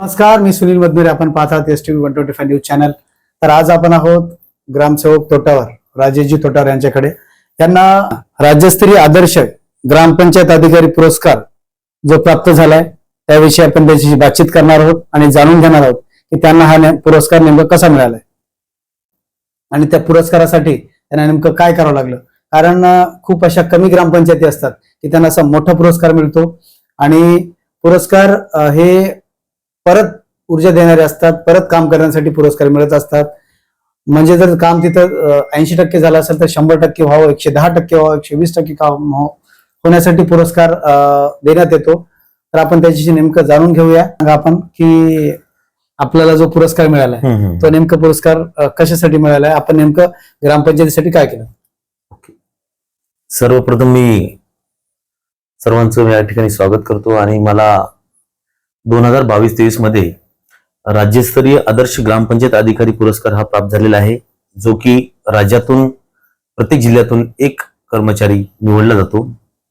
नमस्कार मी सुनील मधमेरे आपण पाहतात S T one twenty five news channel तर आज आपण आहोत ग्रामसेवक तोटावर राजेशजी तोटावर यांच्याकडे. त्यांना राज्यस्तरीय आदर्श ग्रामपंचायत अधिकारी पुरस्कार जो प्राप्त झालाय त्याविषयी आपण त्याच्याशी बातचीत करणार आहोत आणि जाणून घेणार आहोत की त्यांना हा पुरस्कार नेमका कसा मिळालाय. आणि त्या पुरस्कारासाठी त्यांना नेमकं काय करावं लागलं. कारण खूप अशा कमी ग्रामपंचायती असतात की त्यांना असा मोठा पुरस्कार मिळतो. आणि पुरस्कार हे परत ऊर्जा देणारे असतात परत काम करण्यासाठी पुरस्कार मिळत असतात. म्हणजे जर काम तिथं ऐंशी टक्के झालं असेल तर शंभर टक्के व्हावं एकशे दहा टक्के व्हावं एकशे वीस टक्के काम हो- होण्यासाठी पुरस्कार देण्यात येतो. तर आपण त्याच्याशी नेमकं जाणून घेऊया. आपण की आपल्याला जो पुरस्कार मिळालाय तो नेमका पुरस्कार कशासाठी मिळालाय? आपण नेमकं ग्रामपंचायतीसाठी काय केलं? सर्वप्रथम मी सर्वांचं या ठिकाणी स्वागत करतो आणि मला दोन हजार बावीस तेवीसमध्ये राज्यस्तरीय आदर्श ग्रामपंचायत अधिकारी पुरस्कार हा प्राप्त झालेला आहे जो की राज्यातून प्रत्येक जिल्ह्यातून एक कर्मचारी निवडला जातो.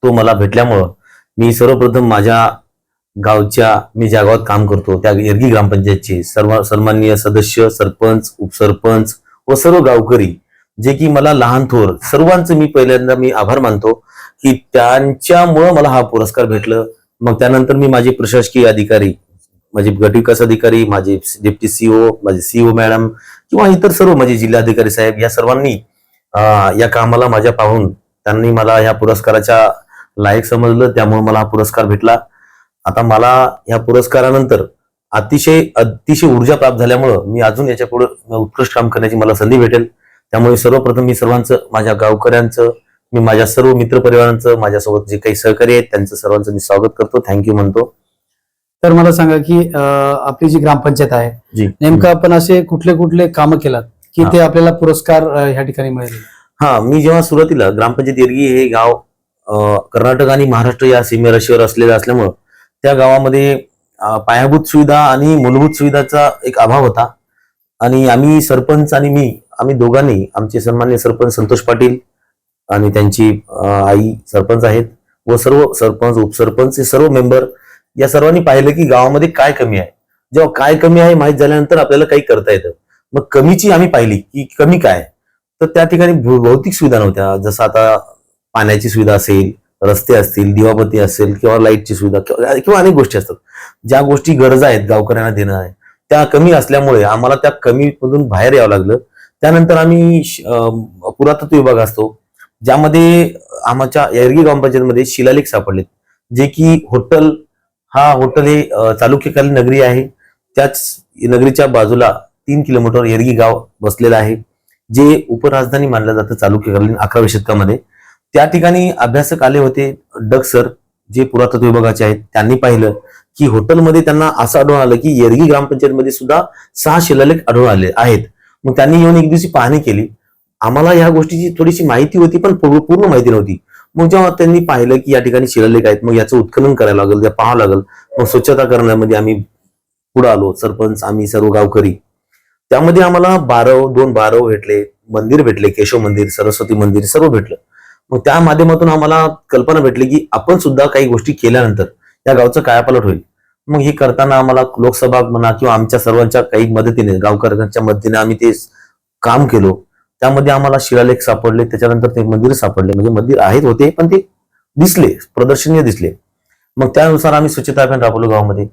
तो मला भेटल्यामुळं मी सर्वप्रथम माझ्या गावच्या मी ज्या गावात काम करतो त्या येरगी ग्रामपंचायतचे सर्व सन्माननीय सदस्य सरपंच उपसरपंच व सर्व गावकरी जे की मला लहान थोर सर्वांचं मी पहिल्यांदा मी आभार मानतो की त्यांच्यामुळं मला हा पुरस्कार भेटलं. मग त्यानंतर मी माझे प्रशासकीय अधिकारी माझे गटविकास अधिकारी माझे डेप्टी सीओ माझे सीओ मॅडम किंवा इतर सर्व माझे जिल्हाधिकारी साहेब या सर्वांनी या कामाला माझ्या पाहून त्यांनी मला या पुरस्काराच्या लायक समजलं त्यामुळे मला हा पुरस्कार भेटला. आता मला या पुरस्कारानंतर अतिशय अतिशय ऊर्जा प्राप्त झाल्यामुळं मी अजून याच्यापुढे उत्कृष्ट काम करण्याची मला संधी भेटेल. त्यामुळे सर्वप्रथम मी सर्वांचं माझ्या गावकऱ्यांचं मी माझ्या सर्व मित्रपरिवारांचं माझ्यासोबत जे काही सहकारी आहेत त्यांचं सर्वांचं मी स्वागत करतो थँक्यू म्हणतो. तर मला सांगा की आपली जी ग्रामपंचायत आहे नेमकं आपण असे कुठले कुठले कामं केलात की. ते आपल्याला पुरस्कार ह्या ठिकाणी मिळेल? हा मी जेव्हा सुरुवातीला ग्रामपंचायत येरगी हे गाव कर्नाटक आणि महाराष्ट्र या सीमेरेषेवर असलेलं असल्यामुळं त्या गावामध्ये पायाभूत सुविधा आणि मूलभूत सुविधाचा एक अभाव होता. आणि आम्ही सरपंच आणि मी आम्ही दोघांनी आमचे सन्मान्य सरपंच संतोष पाटील आणि त्यांची आई सरपंच आहेत व सर्व सरपंच उपसरपंच हे सर्व मेंबर या सर्वांनी पाहिलं की गावामध्ये काय कमी आहे. जेव्हा काय कमी आहे माहीत झाल्यानंतर आपल्याला काही करता येतं. मग कमीची आम्ही पाहिली की कमी काय? तर त्या ठिकाणी भौतिक सुविधा नव्हत्या. जसं आता पाण्याची सुविधा असेल रस्ते असतील दिवाबत्ती असेल किंवा लाईटची सुविधा किंवा अनेक गोष्टी असतात. ज्या गोष्टी गरज आहेत गावकऱ्यांना देणं आहे त्या कमी असल्यामुळे आम्हाला त्या कमीमधून बाहेर यावं लागलं. त्यानंतर आम्ही पुरातत्व विभाग असतो ज्यामध्ये आमच्या येरगी ग्रामपंचायतमध्ये शिलालेख सापडलेत जे की होटल हा होटल हे चालुक्यकालीन नगरी आहे. त्याच नगरीच्या बाजूला तीन किलोमीटर येरगी गाव बसलेलं आहे जे उपराजधानी मानलं जातं चालुक्यकालीन अकराव्या शतकामध्ये. त्या ठिकाणी अभ्यासक आले होते डग सर जे पुरातत्व विभागाचे आहेत. त्यांनी पाहिलं की हॉटेलमध्ये त्यांना असं आढळून आलं की येरगी ग्रामपंचायतमध्ये सुद्धा सहा शिलालेख आढळून आले आहेत. मग त्यांनी येऊन एक दिवशी पाहणी केली. आम्हाला ह्या गोष्टीची थोडीशी माहिती होती पण पूर्ण पूर्ण माहिती नव्हती. मग जेव्हा त्यांनी पाहिलं की या ठिकाणी शिलालेख आहेत मग याचं उत्खनन करायला लागेल त्या पाहावं लागेल. मग स्वच्छता करण्यामध्ये आम्ही पुढे आलो सरपंच आम्ही सर्व गावकरी. त्यामध्ये आम्हाला बारव दोन बारव भेटले मंदिर भेटले केशव मंदिर सरस्वती मंदिर सर्व भेटलं. मग त्या माध्यमातून आम्हाला कल्पना भेटली की आपण सुद्धा काही गोष्टी केल्यानंतर या गावचं कायापालट होईल. मग हे करताना आम्हाला लोकसभा म्हणा किंवा आमच्या सर्वांच्या काही मदतीने गावकऱ्यांच्या मदतीने आम्ही ते काम केलो. त्यामध्ये आम्हाला शिलालेख सापडले त्याच्यानंतर ते मंदिर सापडले. म्हणजे मंदिर आहेत होते पण ते दिसले प्रदर्शनीय दिसले. मग त्यानुसार आम्ही स्वच्छता अभियान राबवलो गावामध्ये.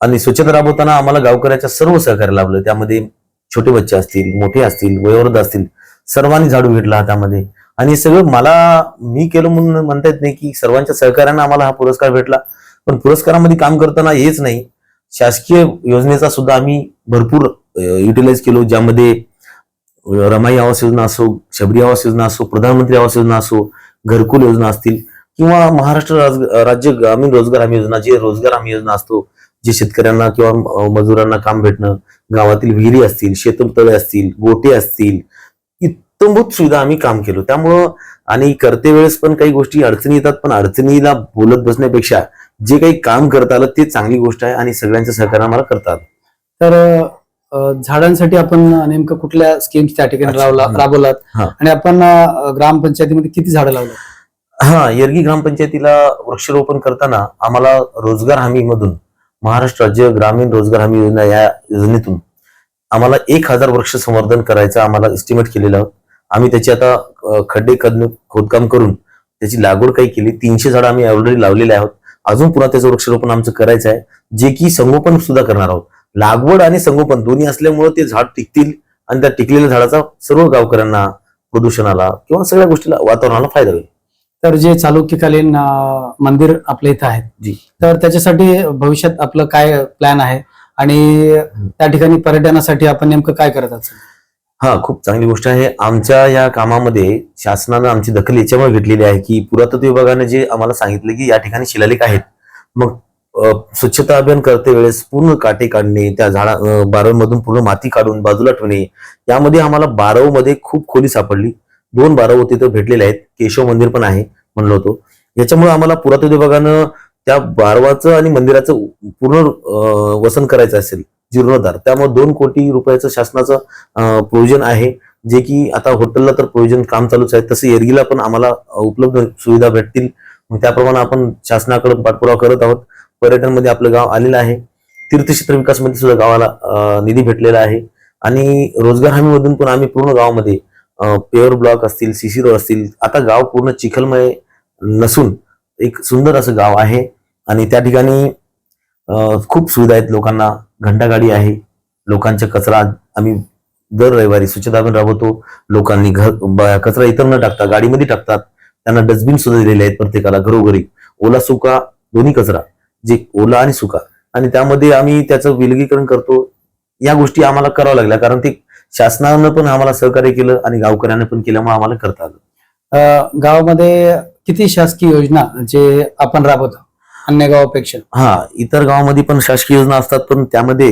आणि स्वच्छता राबवताना आम्हाला गावकऱ्याच्या सर्व सहकार्य लाभलं. त्यामध्ये छोटे बच्चे असतील मोठे असतील वयोवृद्ध असतील सर्वांनी झाडू घेतला त्यामध्ये. आणि हे सगळं मला मी केलं म्हणून म्हणता येत नाही की सर्वांच्या सहकार्यानं आम्हाला हा पुरस्कार भेटला. पण पुरस्कारामध्ये काम करताना हेच नाही. शासकीय योजनेचा सुद्धा आम्ही भरपूर युटिलाइज केलो ज्यामध्ये रमाई आवास योजना असो शबरी आवास योजना असो प्रधानमंत्री आवास योजना असो घरकुल योजना असतील किंवा महाराष्ट्र राज- राज्य ग्रामीण रोजगार हमी योजना जे रोजगार हमी योजना असतो जे शेतकऱ्यांना किंवा मजुरांना काम भेटणं गावातील विहिरी असतील शेततळे असतील गोटे असतील इत्तमभूत सुविधा आम्ही काम केलो. त्यामुळं आणि करते वेळेस पण काही गोष्टी अडचणी येतात पण अडचणीला बोलत बसण्यापेक्षा जे काही काम करता आलं ते चांगली गोष्ट आहे आणि सगळ्यांच्या सहकार्य मला करतात तर झाडांसाठी आपण नेमकं कुठल्या स्कीम्स त्या ठिकाणी. राबवलात. आणि आपण ग्रामपंचायतीमध्ये किती झाडं लावलं? हा येरगी ग्रामपंचायतीला वृक्षारोपण करताना आम्हाला रोजगार हमी मधून महाराष्ट्र राज्य ग्रामीण रोजगार हमी योजना या योजनेतून आम्हाला एक हजार वृक्ष संवर्धन करायचं आम्हाला एस्टिमेट केलेलं आहोत आम्ही त्याची आता खड्डे खोदकाम करून त्याची लागवड काही केली. तीनशे झाडं आम्ही ऑलरेडी लावलेले आहोत. अजून पुन्हा त्याचं वृक्षारोपण आमचं करायचं आहे. जे की संगोपन सुद्धा करणार आहोत. लागवड आणि संगोपन दोन्ही असल्यामुळे ते झाड टिकतील आणि त्या टिकलेल्या झाडाचा सर्व गावकऱ्यांना प्रदूषणाला किंवा सगळ्या गोष्टीला वातावरणाला फायदा होईल. तर जे चालुक्यकालीन मंदिर आपल्या इथं आहेत. जी. तर त्याच्यासाठी भविष्यात आपलं काय प्लॅन आहे? आणि त्या ठिकाणी पर्यटनासाठी आपण नेमकं काय करत आहात? हा खूप चांगली गोष्ट आहे. आमच्या या कामामध्ये शासनानं आमची दखल याच्यामुळे घेतलेली आहे की पुरातत्व विभागाने जे आम्हाला सांगितलं की या ठिकाणी शिलालेख आहेत. मग स्वच्छता अभियान करते वेळेस पूर्ण काटे काढणे त्या झाडा बारवमधून पूर्ण माती काढून बाजूला ठेवणे यामध्ये आम्हाला बारवमध्ये खूप खोली सापडली. दोन बारव तिथं भेटलेले आहेत. केशव मंदिर पण आहे म्हणलो होतो. याच्यामुळे आम्हाला पुरातत्व विभागानं त्या बारवाचं आणि मंदिराचं पूर्ण वसन करायचं असेल जीर्णोद्धार. त्यामुळे दोन कोटी रुपयाचं शासनाचं प्रोविजन आहे जे की आता हॉटेलला तर प्रोविजन काम चालूच आहे. तसं एरगीला पण आम्हाला उपलब्ध सुविधा भेटतील. त्याप्रमाणे आपण शासनाकडे पाठपुरावा करत आहोत. पर्यटनमध्ये आपलं गाव आलेलं आहे. तीर्थक्षेत्र विकासमध्ये सुद्धा गावाला निधी भेटलेला आहे. आणि रोजगार हमीमधून पण आम्ही पूर्ण गावामध्ये पेअर ब्लॉक असतील सीसी रोड असतील आता गाव पूर्ण चिखलमय नसून एक सुंदर असं गाव आहे. आणि त्या ठिकाणी खूप सुविधा आहेत लोकांना. घंटागाडी आहे. लोकांचा कचरा आम्ही दर रविवारी स्वच्छता पण राबवतो. लोकांनी घर ब- कचरा इतर न टाकता गाडीमध्ये टाकतात. त्यांना डस्टबिन सुद्धा दिलेले आहेत प्रत्येकाला घरोघरी. ओला सुका दोन्ही कचरा. जे ओला आणि सुका. आणि त्यामध्ये आम्ही त्याचं विलगीकरण करतो. या गोष्टी आम्हाला कराव्या लागल्या. कारण ते शासनानं पण आम्हाला सहकार्य केलं आणि गावकऱ्यांना पण केल्यामुळे आम्हाला करता आलं. गावामध्ये किती शासकीय योजना जे आपण राबवतो? अन्य गावापेक्षा. हा इतर गावामध्ये पण शासकीय योजना असतात पण त्यामध्ये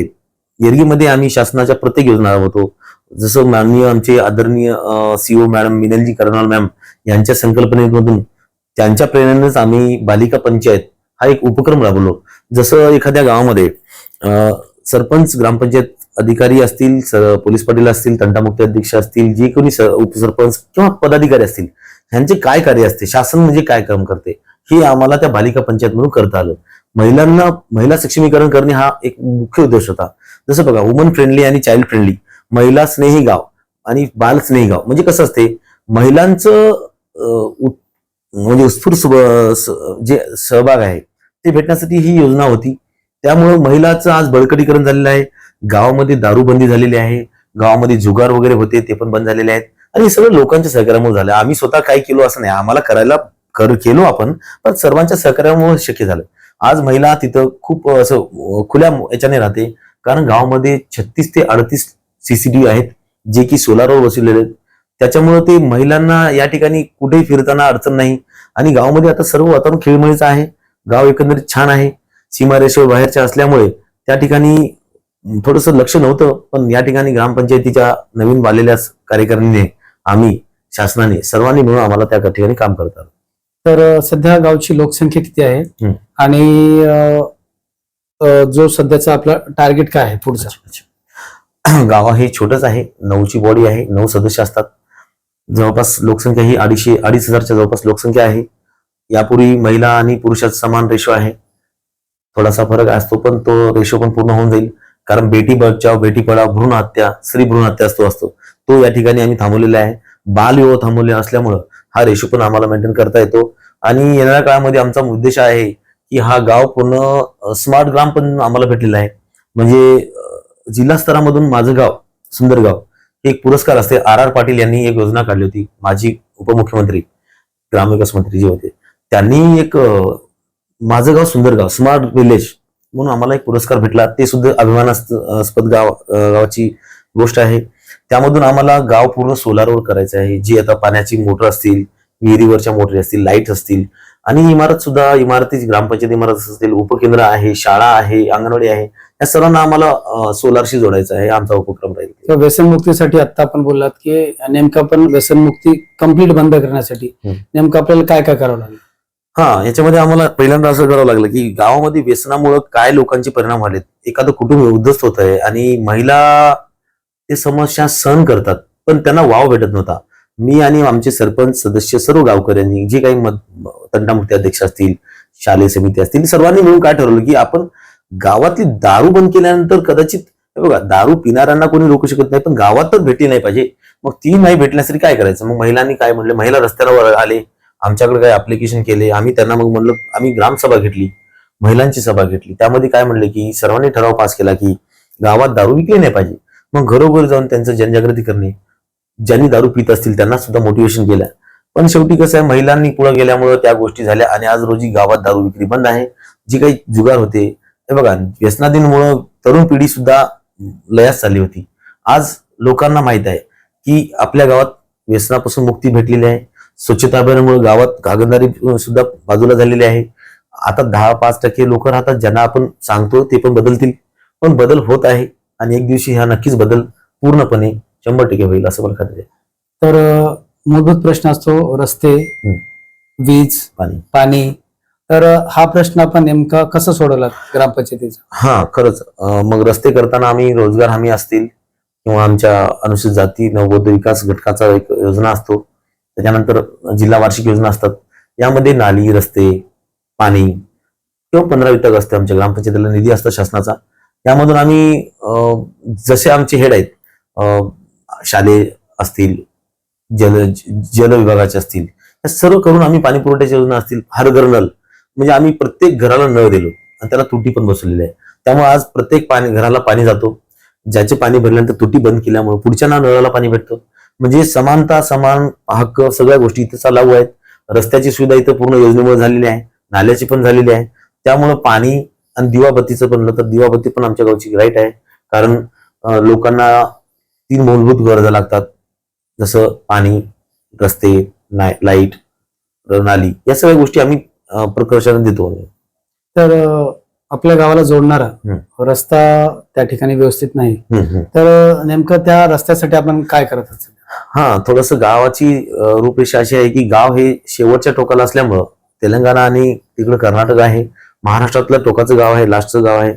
येरगीमध्ये आम्ही शासनाच्या प्रत्येक योजना राबवतो. जसं माननीय आमचे आदरणीय सीओ मॅडम मिनलजी कर्नाल मॅम यांच्या संकल्पनेमधून त्यांच्या प्रेरणेनेच आम्ही बालिका पंचायत हा एक उपक्रम राबवलो. जसं एखाद्या गावामध्ये सरपंच ग्रामपंचायत अधिकारी असतील स- पोलीस पाटील असतील तंटामुक्ती अध्यक्ष असतील जे कोणी स- उपसरपंच किंवा पदाधिकारी असतील ह्यांचे काय कार्य असते? शासन म्हणजे काय काम करते? हे आम्हाला त्या बालिका पंचायत म्हणून करता आलं. महिलांना महिला सक्षमीकरण करणे हा एक मुख्य उद्देश होता. जसं बघा वुमन फ्रेंडली आणि चाइल्ड फ्रेंडली महिला स्नेही गाव आणि बाल स्नेही गाव. म्हणजे कसं असते? महिलांचं अं, म्हणजे उत्स्फूर्त जे सहभाग आहे ते भेटण्यासाठी ही योजना होती. त्यामुळं महिलाचं आज बळकटीकरण झालेलं आहे. गावामध्ये दारूबंदी झालेली आहे. गावामध्ये जुगार वगैरे होते ते पण बंद झालेले आहेत. आणि हे सगळं लोकांच्या सहकार्यामुळे झालं. आम्ही स्वतः काय केलो असं नाही. आम्हाला करायला कर केलो आपण पण सर्वांच्या सहकार्यामुळे शक्य झालं. आज महिला तिथं खूप असं खुल्या याच्याने राहते. कारण गावामध्ये छत्तीस ते अडतीस सीसीटीव्ही आहेत जे की सोलारवर बसवलेले आहेत. त्याच्यामुळे ते महिलांना या ठिकाणी कुठेही फिरताना अडचण नाही. आणि गावामध्ये आता सर्व वातावरण खेळमळीचं आहे. गाव एकंदरीत छान आहे. सीमारेषेवर बाहेरच्या असल्यामुळे त्या ठिकाणी थोडस लक्ष नव्हतं पण या ठिकाणी ग्रामपंचायतीच्या नवीन आलेल्या कार्यकारिणीने आम्ही शासनाने सर्वांनी मिळून आम्हाला त्या ठिकाणी काम करतात. तर सध्या गावची लोकसंख्या किती आहे. आणि जो सध्याचा आपला टार्गेट काय आहे पुढचा? गाव हे छोटच आहे. नऊची बॉडी आहे. नऊ सदस्य असतात. जवळपास लोकसंख्या ही अडीचशे अडीच हजारच्या जवळपास लोकसंख्या आहे. यापूर्वी महिला आणि पुरुषात समान रेशो आहे. थोडासा फरक असतो पण तो रेशो पण पूर्ण होऊन जाईल. कारण बेटी बचाव बेटी पडाव भ्रूण हत्या स्त्री भ्रूण हत्या असतो असतो. तो या ठिकाणी आम्ही थांबवलेला आहे. बालविवाह थांबवले असल्यामुळं हा रेशो पण आम्हाला मेंटेन करता येतो. आणि येणाऱ्या काळामध्ये आमचा उद्देश आहे की हा गाव पूर्ण स्मार्ट ग्राम पण आम्हाला भेटलेला आहे. म्हणजे जिल्हा स्तरामधून माझं गाव सुंदर गाव हे एक पुरस्कार असते. आर आर पाटील यांनी एक योजना काढली होती. माजी उपमुख्यमंत्री ग्रामविकास मंत्री जे होते. त्यांनी एक माझं गाव सुंदर गाव स्मार्ट विलेज म्हणून आम्हाला एक पुरस्कार भेटला. ते सुद्धा अभिमानास्पद गाव गावाची गोष्ट आहे. त्यामधून आम्हाला गाव पूर्ण सोलारवर करायचं आहे. जी आता पाण्याची मोटर असतील विहिरीवरच्या मोटरी असतील लाइट असतील आणि इमारत सुद्धा इमारती ग्रामपंचायत इमारत असतील उपकेंद्र आहे शाळा आहे अंगणवाडी आहे या सर्वांना आम्हाला सोलारशी जोडायचं आहे. आमचा उपक्रम राहील. व्यसनमुक्तीसाठी आता आपण बोललात की नेमकं आपण व्यसनमुक्ती कंप्लीट बंद करण्यासाठी. नेमकं आपल्याला काय काय करावं लागेल? हा याच्यामध्ये आम्हाला पहिल्यांदा असं करावं लागलं की गावामध्ये व्यसनामुळं काय लोकांचे परिणाम झालेत? एखादं कुटुंब उद्ध्वस्त होत आहे आणि महिला ते समस्या सहन करतात पण त्यांना वाव भेटत नव्हता. मी आणि आमचे सरपंच सदस्य सर्व गावकऱ्यांनी जे काही मत तंटामुक्ती अध्यक्ष असतील शालेय समिती असतील सर्वांनी मिळून काय ठरवलं की आपण गावातली दारू बंद केल्यानंतर कदाचित बघा दारू पिणाऱ्यांना कोणी रोखू शकत नाही पण गावात तर भेटी नाही पाहिजे. मग ती नाही भेटण्यासाठी काय करायचं? मग महिलांनी काय म्हणले? महिला रस्त्यावर आले आमच्याकडे काय अप्लिकेशन केले आम्ही त्यांना मग म्हणलं आम्ही ग्रामसभा घेतली महिलांची सभा घेतली. त्यामध्ये काय म्हणले की सर्वांनी ठराव पास केला की गावात दारू विकली नाही पाहिजे. मग घरोघर जाऊन त्यांचं जनजागृती करणे. ज्यांनी दारू पित असतील त्यांना सुद्धा मोटिवेशन केलं. पण शेवटी कसं आहे महिलांनी पुढे गेल्यामुळे त्या गोष्टी झाल्या आणि आज रोजी गावात दारू विक्री बंद आहे. जी काही जुगार होते हे बघा व्यसनाधीनमुळं तरुण पिढी सुद्धा लयास चालली होती. आज लोकांना माहीत आहे की आपल्या गावात व्यसनापासून मुक्ती भेटलेली आहे. स्वच्छता अभियानामुळे गावात कागददारी सुद्धा बाजूला झालेली आहे. आता दहा पाच टक्के लोक राहतात ज्यांना आपण सांगतो ते पण बदलतील. पण बदल होत आहे आणि एक दिवशी हा नक्कीच बदल पूर्णपणे शंभर टक्के होईल असं मला खात्री आहे. तर मूलभूत प्रश्न असतो रस्ते वीज पाणी. पाणी. तर हा प्रश्न आपण नेमका कसा सोडवला ग्रामपंचायतीचा? हा खरंच. मग रस्ते करताना आम्ही रोजगार हमी असतील किंवा आमच्या अनुसूचित जाती नवबौद्ध विकास घटकाचा एक योजना असतो. त्याच्यानंतर जिल्हा वार्षिक योजना असतात. यामध्ये नाली रस्ते पाणी किंवा पंधरा वितक असते आमच्या ग्रामपंचायतीला निधी असतो शासनाचा. यामधून आम्ही अं, जसे आमचे हेड आहेत शालेय असतील जल जल विभागाचे असतील या सर्व करून आम्ही पाणी पुरवठ्याच्या योजना असतील. हर घर नल म्हणजे आम्ही प्रत्येक घराला नळ दिलो आणि त्याला तुटी पण बसवलेली आहे. त्यामुळे आज प्रत्येक पाणी घराला पाणी जातो. ज्याचे पाणी भरल्यानंतर तुटी बंद केल्यामुळे पुढच्या ना नळाला पाणी भेटतं. म्हणजे समानता समान हक्क सगळ्या गोष्टी इथं लागू आहेत. रस्त्याची सुविधा इथं पूर्ण योजनेमुळे झालेली आहे. नाल्याची पण झालेली आहे. त्यामुळं पाणी आणि दिवाबत्तीचं बनलं तर दिवाबत्ती पण आमच्या गावची राईट आहे. कारण लोकांना तीन मूलभूत गरजा लागतात. जसं पाणी रस्ते नाय- लाइट नाली या सगळ्या गोष्टी आम्ही प्रकर्षाने देतो तर आपल्या गावाला जोडणारा. रस्ता त्या ठिकाणी व्यवस्थित नाही. तर नेमकं त्या रस्त्यासाठी आपण काय करत असेल हा थोडस गावाची रूपरेषा अशी आहे की गाव हे शेवटच्या टोकाला असल्यामुळं तेलंगणा आणि तिकडं कर्नाटक आहे. महाराष्ट्रातलं टोकाचं गाव आहे लास्टचं गाव आहे.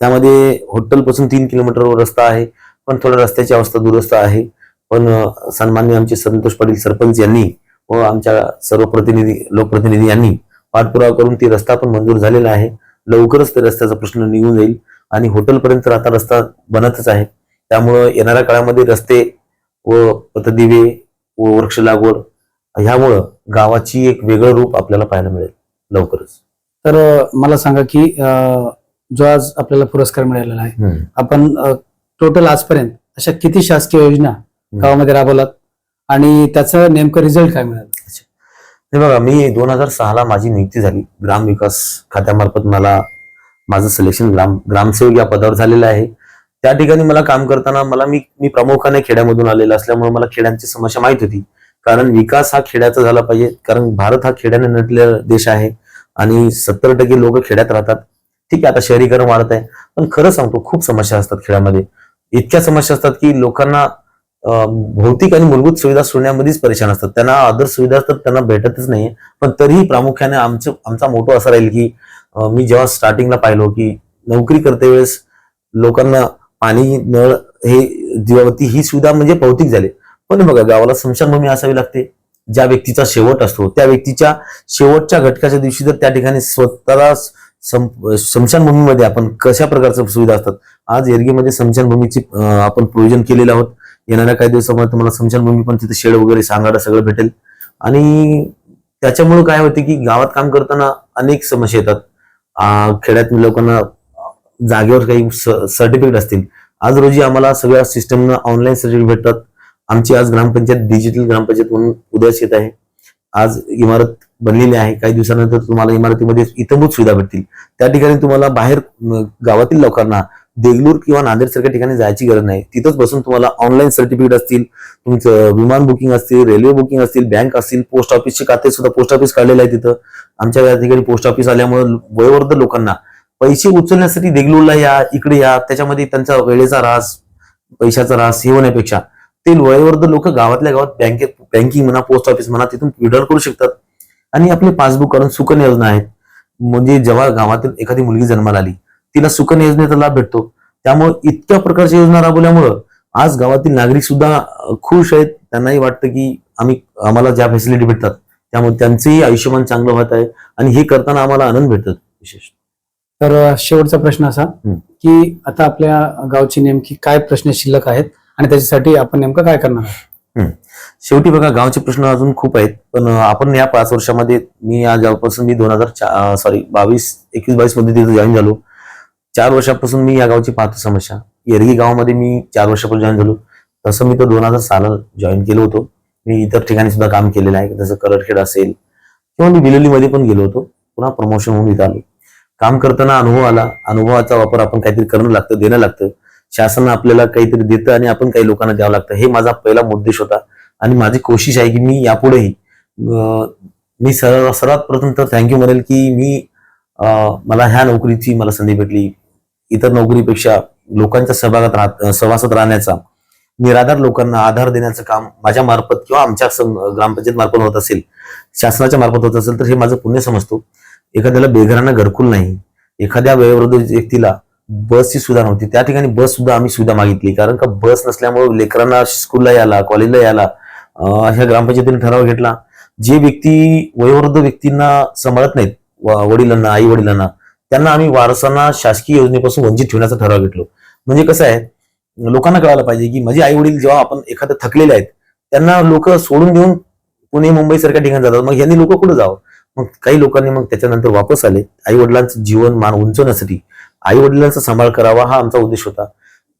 त्यामध्ये हॉटेलपासून तीन किलोमीटरवर रस्ता आहे पण थोडं रस्त्याची अवस्था दुरुस्त आहे. पण सन्मान्य सन्माननीय आमचे संतोष पाटील सरपंच यांनी व आमच्या सर्व प्रतिनिधी लोकप्रतिनिधी यांनी पाठपुरावा करून ती रस्ता पण मंजूर झालेला आहे. लवकरच ते रस्त्याचा प्रश्न निघून जाईल आणि हॉटेलपर्यंत आता रस्ता बनतच आहे. त्यामुळं येणाऱ्या काळामध्ये रस्ते व पथदिवे व वृक्ष लागवड ह्यामुळं गावाची एक वेगळं रूप आपल्याला पाहायला मिळेल लवकरच. तर मला सांगा की जो आज आपल्याला पुरस्कार मिळालेला आहे आपण टोटल आजपर्यंत अशा किती शासकीय योजना गावामध्ये राबवलात? आणि त्याचं नेमकं रिझल्ट काय मिळालं? हे बघा मी दोन हजार सहाला माझी नियुक्ती झाली. ग्रामविकास खात्यामार्फत मला माझं सिलेक्शन ग्राम ग्रामसेवक या पदावर झालेलं आहे. त्या ठिकाणी मला काम करताना मला मी मी प्रामुख्याने खेड्यामधून आलेला असल्यामुळे मला खेड्यांची समस्या माहीत होती. कारण विकास हा खेड्याचा झाला पाहिजे. कारण भारत हा खेड्याने नटलेला देश आहे आणि सत्तर टक्के लोक खेड्यात राहतात. ठीक आहे आता शहरीकरण वाढत आहे. पण खरं सांगतो खूप समस्या असतात खेड्यामध्ये. इतक्या समस्या असतात की लोकांना भौतिक आणि मूलभूत सुविधा सोडण्यामध्येच परेशान असतात. त्यांना अदर सुविधा असतात त्यांना भेटतच नाही पण तरीही प्रामुख्याने आमचं आमचा मोठं असा राहील की मी जेव्हा स्टार्टिंगला पाहिलो की नोकरी करते वेळेस लोकांना पाणी नळ हे दिवाबत्ती ही सुविधा म्हणजे भौतिक झाली. पण बघा गावाला स्मशानभूमी असावी लागते. ज्या व्यक्तीचा शेवट असतो त्या व्यक्तीच्या शेवटच्या घटकाच्या दिवशी जर त्या ठिकाणी स्वतःला सम- स्मशानभूमीमध्ये आपण कशा प्रकारच्या सुविधा असतात? आज एरगीमध्ये स्मशानभूमीची आपण प्रयोजन केलेलं आहोत. येणाऱ्या काही दिवसामध्ये तुम्हाला स्मशानभूमी पण तिथे शेड वगैरे सांगाडा सगळं भेटेल. आणि त्याच्यामुळे काय होते की गावात काम करताना अनेक समस्या येतात. खेड्यात खेड्यातील लोकांना जागेवर काही सर्टिफिकेट असतील आज रोजी आम्हाला सगळ्या सिस्टमनं ऑनलाईन सर्टिफिकेट भेटतात. आमची आज ग्रामपंचायत डिजिटल ग्रामपंचायत म्हणून उदयास येत आहे. आज इमारत बनलेली आहे. काही दिवसानंतर तुम्हाला इमारतीमध्ये इतंभूत सुविधा भेटतील. त्या ठिकाणी तुम्हाला बाहेर गावातील लोकांना देगलूर किंवा नांदेड सारख्या ठिकाणी जायची गरज नाही. तिथंच बसून तुम्हाला ऑनलाईन सर्टिफिकेट असतील तुमचं विमान बुकिंग असतील रेल्वे बुकिंग असतील बँक असतील पोस्ट ऑफिसचे खाते सुद्धा पोस्ट ऑफिस काढलेलं आहे तिथं. आमच्या या ठिकाणी पोस्ट ऑफिस आल्यामुळे वयोवर्ध लोकांना पैसे उचलण्यासाठी देगलूरला या इकडे या त्याच्यामध्ये त्यांचा वेळेचा रास पैशाचा रास हे होण्यापेक्षा ते वयोवर्ध लोक गावातल्या गावात बँकेत बँकिंग म्हणा पोस्ट ऑफिस म्हणा तिथून विड्रॉल करू शकतात. आणि आपले पासबुक काढून सुकन्या योजना आहेत. म्हणजे जेव्हा गावातील एखादी मुलगी जन्माला आली तिला सुकन्या योजनेचा लाभ भेटतो. त्यामुळे इतक्या प्रकारच्या योजना राबवल्यामुळं आज गावातील नागरिक सुद्धा खुश आहेत. त्यांनाही वाटतं की आम्ही आम्हाला ज्या फॅसिलिटी भेटतात त्यामुळे त्यांचंही आयुष्यमान चांगलं होत आहे. आणि हे करताना आम्हाला आनंद भेटतात विशेष तर शेवटचा प्रश्न असा. की आता आपल्या गावची नेमकी काय प्रश्न शिल्लक आहेत आणि त्याच्यासाठी आपण नेमकं काय करणार आहोत? शेवटी बघा गावचे प्रश्न अजून खूप आहेत पण आपण या पाच वर्षामध्ये मी या जेव्हापासून मी दोन हजार सॉरी बावीस एकवीस बावीसमध्ये तिथे जॉईन झालो. चार वर्षापासून मी या गावची पाहतो समस्या. येरगी गावामध्ये मी चार वर्षापूर्वी जॉईन झालो. तसं मी तो दोन हजार साला जॉईन केलो होतो. मी इतर ठिकाणी सुद्धा काम केलेलं आहे जसं करडखेड असेल किंवा मी बिलोलीमध्ये पण गेलो होतो. पुन्हा प्रमोशन होऊन इथं आलो. काम करताना अनुभव आला. अनुभवाचा वापर आपण काहीतरी करणं लागतं देणं लागतं. शासन आपल्याला काहीतरी देतं आणि आपण काही लोकांना द्यावं लागतं. हे माझा पहिला उद्देश होता. आणि माझी कोशिश आहे की मी यापुढेही मी सर्व सर्वात प्रथम तर थँक्यू म्हणेल की मी अं, मला ह्या नोकरीची मला संधी भेटली. इतर नोकरीपेक्षा लोकांच्या सहभागात राहत सहवासात राहण्याचा निराधार लोकांना आधार देण्याचं काम माझ्या मार्फत किंवा आमच्या ग्रामपंचायत मार्फत होत असेल शासनाच्या मार्फत होत असेल तर हे माझं पुण्य समजतो. एखाद्याला बेघरांना घरकुल नाही एखाद्या वयोवृद्ध व्यक्तीला बसची सुविधा नव्हती त्या ठिकाणी बस सुद्धा आम्ही सुविधा मागितली. कारण का बस नसल्यामुळे लेकरांना स्कूलला यायला कॉलेजला यायला अशा ग्रामपंचायतीने ठराव घेतला. जे व्यक्ती वयोवृद्ध व्यक्तींना सांभाळत नाहीत वडिलांना आई वडिलांना त्यांना आम्ही वारसांना शासकीय योजनेपासून वंचित ठेवण्याचा ठराव घेतलो. म्हणजे कसं आहे लोकांना कळायला पाहिजे की माझे आई वडील जेव्हा आपण एखादं थकलेले आहेत त्यांना लोक सोडून देऊन पुणे मुंबई सारख्या ठिकाणी जातात. मग यांनी लोक कुठं जावं? मग काही लोकांनी मग त्याच्यानंतर वापस आले. आई वडिलांचं जीवन मान उंचवण्यासाठी आई वडिलांचा सांभाळ करावा हा आमचा उद्देश होता.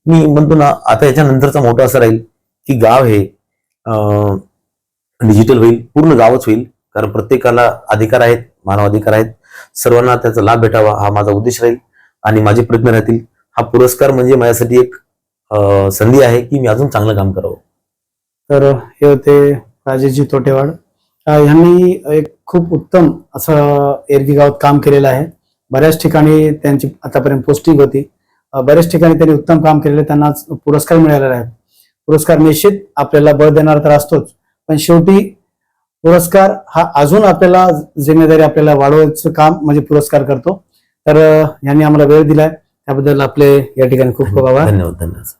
मी म्हणतो ना आता याच्यानंतरचा मोठा असं राहील की गाव हे डिजिटल होईल पूर्ण गावच होईल. कारण प्रत्येकाला अधिकार आहेत मानवाधिकार आहेत. सर्वांना त्याचा लाभ भेटावा हा माझा उद्देश राहील. आणि माझे प्रयत्न राहतील. हा पुरस्कार म्हणजे माझ्यासाठी एक संधी आहे की मी अजून चांगलं काम करावं. तर हे होते राजेजी तोटेवाड. यांनी ह्यांनी एक खूप उत्तम असं एरगी गावात काम केलेलं आहे. बऱ्याच ठिकाणी त्यांची आतापर्यंत पोस्टिंग होती. बऱ्याच ठिकाणी त्यांनी उत्तम काम केलेलं त्यांना पुरस्कार मिळालेला आहे. पुरस्कार निश्चित आपल्याला बळ देणार तर असतोच. पण शेवटी पुरस्कार हा अजून आपल्याला जिम्मेदारी आपल्याला वाढवायचं काम म्हणजे पुरस्कार करतो. तर यांनी आम्हाला वेळ दिलाय. त्याबद्दल आपले या ठिकाणी खूप खूप आभार. धन्यवाद धन्यवाद.